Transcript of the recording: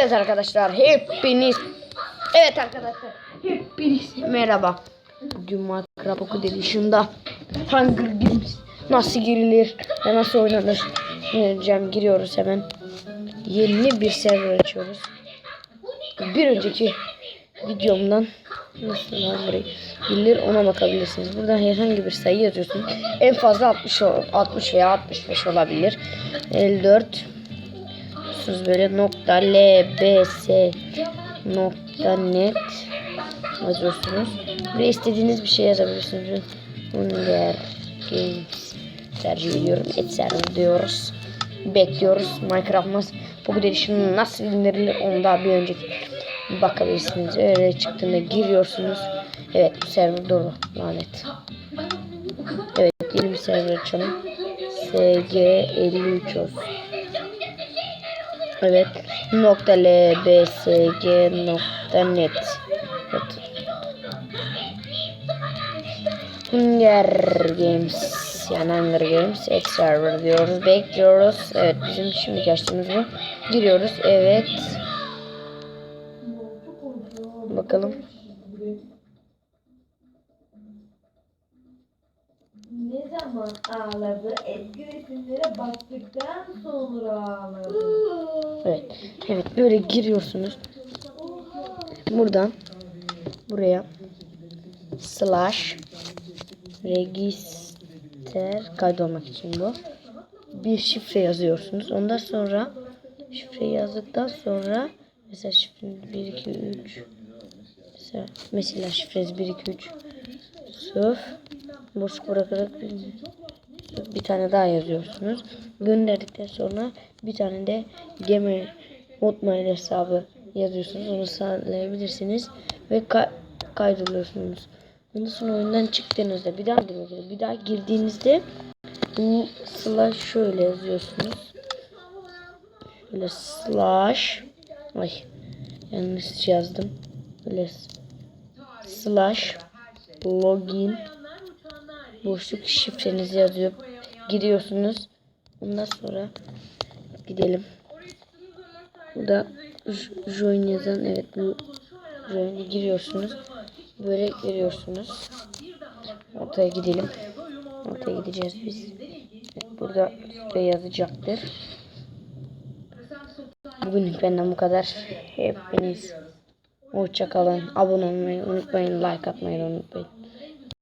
Evet arkadaşlar hepiniz Evet arkadaşlar hepiniz merhaba. Minecraft Pocket Edition'da Hunger Games nasıl girilir ve nasıl oynanır? Öğreneceğim giriyoruz hemen. Yeni bir server açıyoruz. Bir önceki videomdan Nasıl Hunger girilir ona bakabilirsiniz. Buradan herhangi bir sayı yazıyorsun. En fazla 60, ol- 60 veya 65 olabilir. 54 Siz böyle nokta L B S nokta net yazıyorsunuz ve istediğiniz bir şey yazabilirsiniz. Hunger Games tercih ediyorum. Et server diyoruz. Bekliyoruz. Minecraft'ımız Pocket Edition nasıl indirilir onu da bir önceki bakabilirsiniz. Öyle çıktığında giriyorsunuz. Evet bu server dolu. Lanet. Evet yeni bir server açalım. SG53 olsun. Evet. Nokta L B S G nokta net. Evet. Hunger Games yani Hunger Games et server diyoruz. Bekliyoruz. Evet bizim şimdi açtığımız bu. Giriyoruz. Evet. Bakalım. Zaman ağladı? Eski resimlere baktıktan sonra ağladı. Evet. Evet böyle giriyorsunuz. Buradan buraya slash register kaydolmak için bu. Bir şifre yazıyorsunuz. Ondan sonra şifre yazdıktan sonra mesela şifreniz 1 2 3 mesela, mesela şifreniz 1 2 3 sıf boş bırakarak bir, tane daha yazıyorsunuz. Gönderdikten sonra bir tane de Gmail Hotmail hesabı yazıyorsunuz. Onu sağlayabilirsiniz ve ka kaydoluyorsunuz. Ondan sonra oyundan çıktığınızda bir daha giriyorsunuz. Bir daha girdiğinizde slash şöyle yazıyorsunuz. Böyle slash ay yanlış yazdım. Böyle slash login boşluk şifrenizi yazıyor. Giriyorsunuz. Ondan sonra gidelim. Burada j- join yazan evet bu join'e giriyorsunuz. Böyle giriyorsunuz. Ortaya gidelim. Ortaya gideceğiz biz. Burada şifre yazacaktır. Bugünlük benden bu kadar. Hepiniz hoşça kalın. Abone olmayı unutmayın. Like atmayı unutmayın.